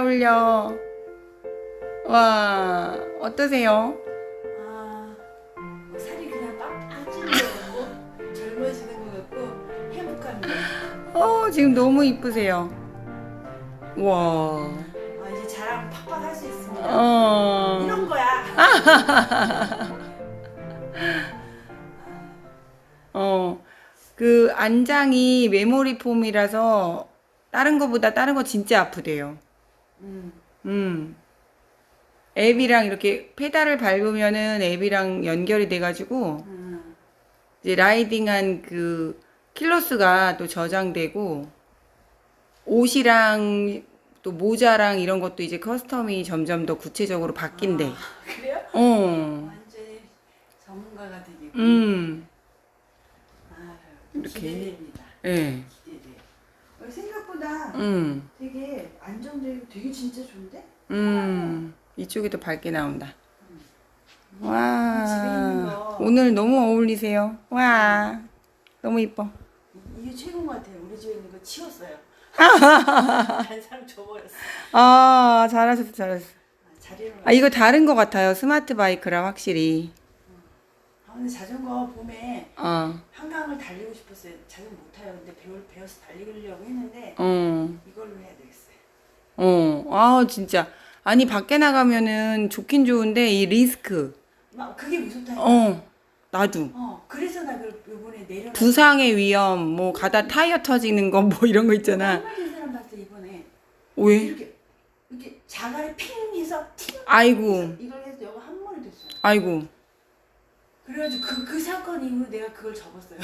어울려. 와, 어떠세요? 아, 뭐 살이 그냥 빡 빠지는 것 같고 젊어지는 것 같고 행복합니다. 어, 지금 너무 이쁘세요. 와. 아, 이제 자랑 팍팍 할 수 있습니다. 어. 이런 거야. 어. 그 안장이 메모리 폼이라서 다른 거보다 다른 거 진짜 아프대요. 음, 음. 앱이랑 이렇게 페달을 밟으면은 앱이랑 연결이 돼가지고 음. 이제 라이딩한 그 킬로수가 또 저장되고 옷이랑 또 모자랑 이런 것도 이제 커스텀이 점점 더 구체적으로 바뀐대. 아, 그래요? 어. 완전히 전문가가 되겠고. 음. 아, 이렇게. 기대됩니다. 예. 어, 생각보다 음. 되게 안정적이고 되게 진짜 좋은데? 음. 이쪽에도 밝게 나온다. 집에 있는 와. 거. 오늘 너무 어울리세요. 와. 너무 이뻐. 이게 최고인 것 같아요. 우리 집에 있는 거 치웠어요. 사람 줘버렸어. 아, 잘하셨어, 잘하셨어. 아. 아, 이거 다른 것 같아요. 스마트 바이크라 확실히. 아, 근데 자전거 봄에 어. 한강을 달리고 싶었어요. 자전거 못 타요. 근데 배울 배워서 달리려고 했는데 어. 이걸로 해야 되겠어요. 어. 아, 진짜. 아니, 밖에 나가면은 좋긴 좋은데, 이 리스크. 막 그게 무섭다니까. 어. 나도. 어, 그래서 나 그 이번에 내려. 부상의 위험, 뭐, 가다 타이어 터지는 거, 뭐, 이런 거 있잖아. 한마디 사람 때 이번에 왜? 이렇게 이렇게 자갈에 핑 해서 팅. 아이고. 이걸 해서 여가 한 머리 됐어요. 아이고. 그래가지고 그, 그 사건 이후로 내가 그걸 접었어요.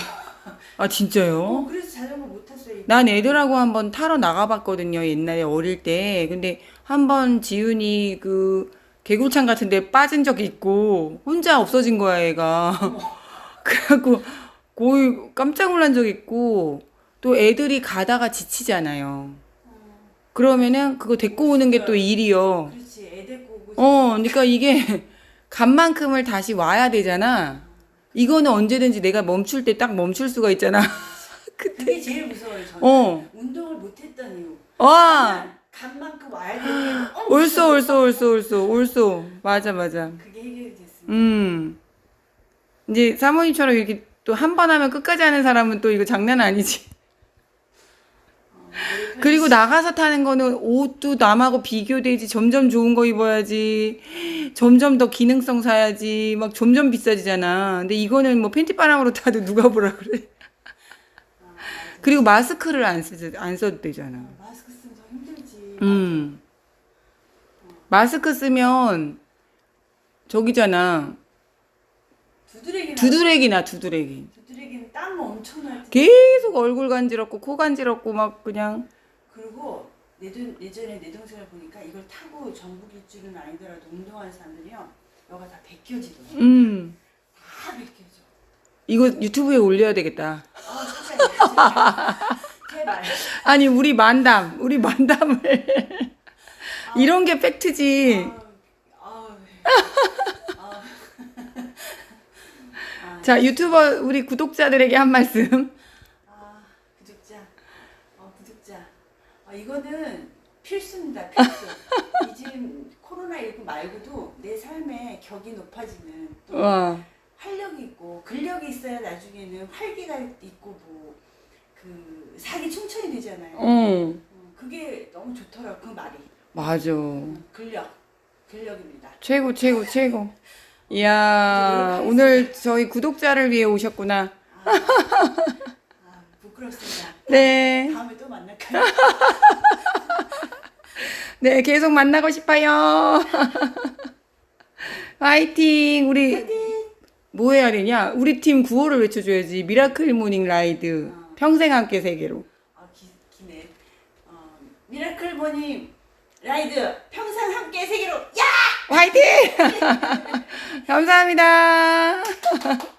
아, 어, 진짜요? 그래서 자전거 못 탔어요. 난 애들하고 한번 타러 나가봤거든요. 옛날에 어릴 때. 근데 한번 지훈이 그 개구창 같은 데 빠진 적이 있고 혼자 없어진 거야, 애가. 그래갖고 거의 깜짝 놀란 적 있고 또 애들이 가다가 지치잖아요. 그러면은 그거 데리고 오는 게 또 일이요. 그렇지. 애 데리고 오고 어, 그러니까 이게 간 만큼을 다시 와야 되잖아. 이거는 언제든지 내가 멈출 때 딱 멈출 수가 있잖아. 그게 제일 무서워요. 저는 어. 운동을 못했던 이유. 와. 간 만큼 와야 되는 게 너무 옳소 무서워. 옳소 옳소 옳소 옳소 맞아 맞아 그게 해결이 됐습니다. 음 이제 사모님처럼 이렇게 또 한 번 하면 끝까지 하는 사람은 또 이거 장난 아니지 그리고 나가서 타는 거는 옷도 남하고 비교되지. 점점 좋은 거 입어야지. 점점 더 기능성 사야지. 막 점점 비싸지잖아. 근데 이거는 뭐 팬티바람으로 타도 누가 보라 그래. 그리고 마스크를 안 쓰, 안 써도 되잖아. 마스크 쓰면 더 힘들지. 음. 마스크 쓰면 저기잖아. 두드레기 두드레기나 두드레기. 두드레기 는땀 엄청 나지. 계속 얼굴 간지럽고 코 간지럽고 막 그냥 그리고 내돈 예전에 내 동생을 보니까 이걸 타고 전북 일주는 아니더라도 운동하는 사람들이요. 여가 다 벗겨지더라고. 음 다 벗겨져. 이거 유튜브에 올려야 되겠다. 아, 진짜. 제발. 아니 우리 만담 우리 만담을 이런 게 팩트지. 아우, 아우. 아, 자 유튜버 우리 구독자들에게 한 말씀. 아, 구독자. 어, 구독자. 어, 이거는 필수입니다. 필수. 이 지금 코로나19 말고도 내 삶의 격이 높아지는 또 와. 활력이 있고 근력이 있어야 나중에는 활기가 있고 뭐 그 사기 충천이 되잖아요. 어 어, 그게 너무 좋더라고 그 말이. 맞아. 근력. 근력입니다. 최고 최고 최고. 이야 오늘 저희 구독자를 위해 오셨구나. 아, 아, 부끄럽습니다. 네. 다음에 또 만날까요? 네, 계속 만나고 싶어요. 화이팅! 우리 뭐 해야 되냐? 우리 팀 구호를 외쳐줘야지. 미라클 모닝 라이드. 평생 함께 세계로. 아, 기, 기네. 어, 미라클 버님 라이드 평생 함께 세계로 야! 화이팅! 감사합니다.